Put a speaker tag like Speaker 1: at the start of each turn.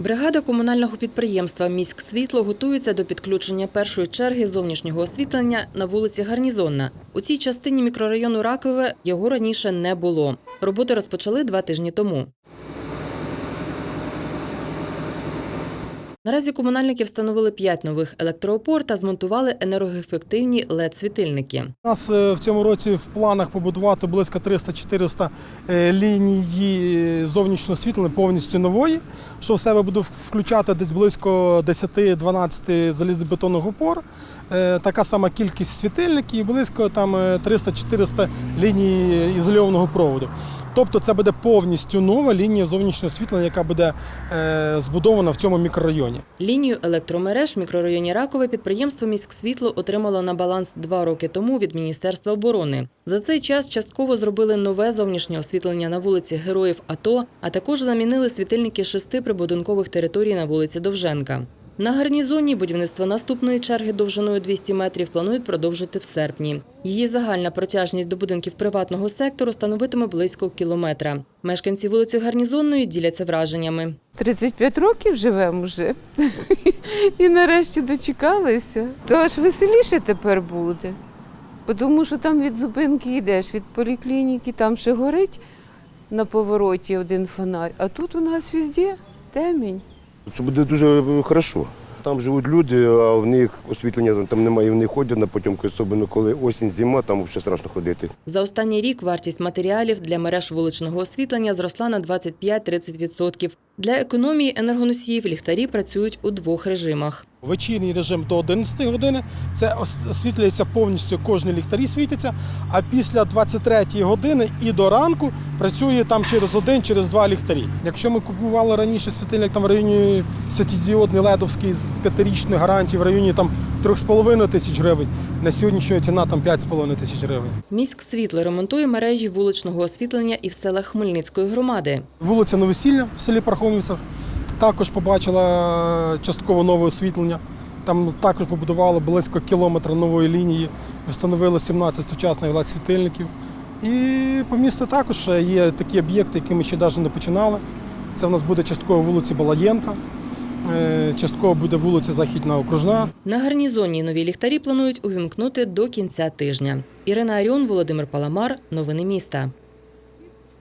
Speaker 1: Бригада комунального підприємства Міськ світло готується до підключення першої черги зовнішнього освітлення на вулиці Гарнізонна. У цій частині мікрорайону Ракове його раніше не було. Роботи розпочали два тижні тому. Наразі комунальники встановили п'ять нових електроопор та змонтували енергоефективні LED-світильники.
Speaker 2: У нас е, в цьому році в планах побудувати близько 300-400 е, лінії зовнішнього освітлення повністю нової, що в себе буде включати десь близько 10-12 залізобетонних опор. Е, Така сама кількість світильників і близько там е, 300-400 ліній ізольованого проводу. Тобто це буде повністю нова лінія зовнішнього освітлення, яка буде е, збудована в цьому мікрорайоні.
Speaker 1: Лінію електромереж в мікрорайоні Ракове підприємство «Міськсвітло» отримало на баланс два роки тому від Міністерства оборони. За цей час частково зробили нове зовнішнє освітлення на вулиці Героїв АТО, а також замінили світильники шести прибудинкових територій на вулиці Довженка. На гарнізоні будівництво наступної черги довжиною 200 метрів планують продовжити в серпні. Її загальна протяжність до будинків приватного сектору становитиме близько кілометра. Мешканці вулиці Гарнізонної діляться враженнями.
Speaker 3: 35 років живемо вже. І нарешті дочекалися. То аж веселіше тепер буде. Тому що там від зупинки йдеш, від поліклініки, там ще горить на повороті один фонарь, а тут у нас везде темінь.
Speaker 4: Це буде дуже хорошо. Там живуть люди, а в них освітлення там немає, вони ходять на потімки, особливо коли осінь, зима, там ще страшно ходити.
Speaker 1: За останній рік вартість матеріалів для мереж вуличного освітлення зросла на 25-30%. Для економії енергоносіїв ліхтарі працюють у двох режимах.
Speaker 2: Вечірній режим до 11 години це освітлюється повністю кожні ліхтарі світяться. А після 23 години і до ранку працює там через один, через два ліхтарі. Якщо ми купували раніше світильник там в районі святідіодний ледовський з п'ятирічною гарантією в районі там 3,5 тисяч гривень, на сьогоднішню ціна там 5,5 тисяч гривень.
Speaker 1: Міськ світло ремонтує мережі вуличного освітлення і в селах Хмельницької громади.
Speaker 2: Вулиця Новосілля в селі Пархомівцях також побачила частково нове освітлення. Там також побудували близько кілометра нової лінії, встановили 17 сучасних LED-світильників. І по місту також є такі об'єкти, які ми ще навіть не починали. Це в нас буде частково вулиця Балаєнка, е, частково буде вулиця Західна Окружна.
Speaker 1: На гарнізоні нові ліхтарі планують увімкнути до кінця тижня. Ірина Аріон, Володимир Паламар. Новини міста.